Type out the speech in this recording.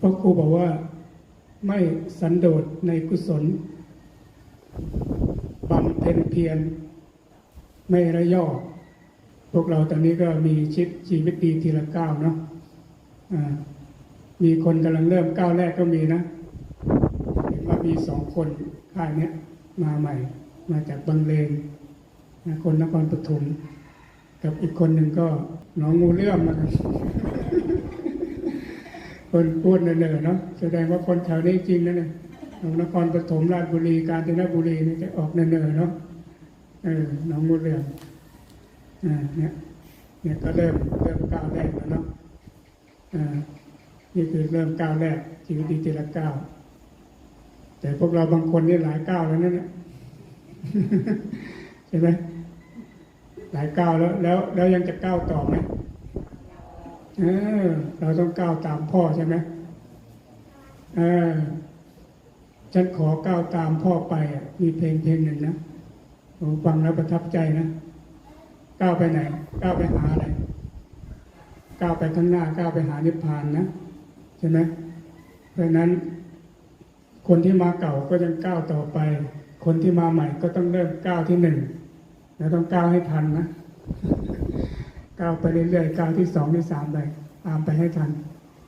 เพราะครูบอกว่าไม่สันโดษในกุศลบำเพ็ญเพียรไม่ระย่อพวกเราตอนนี้ก็มีชิดชีวิตดีทีละก้าวเนาะมีคนกำลังเริ่มก้าวแรกก็มีนะเห็นว่ามีสองคนค่ายเนี้ยมาใหม่ มาจากบางเลนนะคนนครปฐมกับอีกคนหนึ่งก็หนองงูเลื่อมนะครับ คนพูดเนอๆเนาะแสดงว่าคนแถวนี้จริงนะเนี่ยของนครปฐมราชบุรีกาญจนบุรีนี่จะออกเนอๆเนาะเออหนองงูเลื่อมอ่าเนี่ยเนี่ยก็เริ่มเริ่มก้าวแรกแล้วเนาะอ่านี่คือเริ่มก้าวแรกชีวิตดีทีละก้าวแต่พวกเราบางคนนี่หลายก้าวแล้วนั่นเนี่ยใช่ไหมหลายก้าวแล้วแล้วแล้วยังจะก้าวต่อไหม เออ เราต้องก้าวตามพ่อใช่ไหมเออฉันขอก้าวตามพ่อไปอะมีเพลงเพลงหนึ่งนะผมฟังแล้วประทับใจนะก้าวไปไหนก้าวไปหาอะไรก้าวไปข้างหน้าก้าวไปหานิพพานนะใช่ไหมเพราะฉะนั้น คนที่มาเก่าก็ยังก้าวต่อไป คนที่มาใหม่ก็ต้องเริ่มก้าวที่หนึ่งแล้วต้องก้าวให้ทันนะ ก้าวไปเรื่อยๆก้าวที่สองที่สามไปตามไปให้ทัน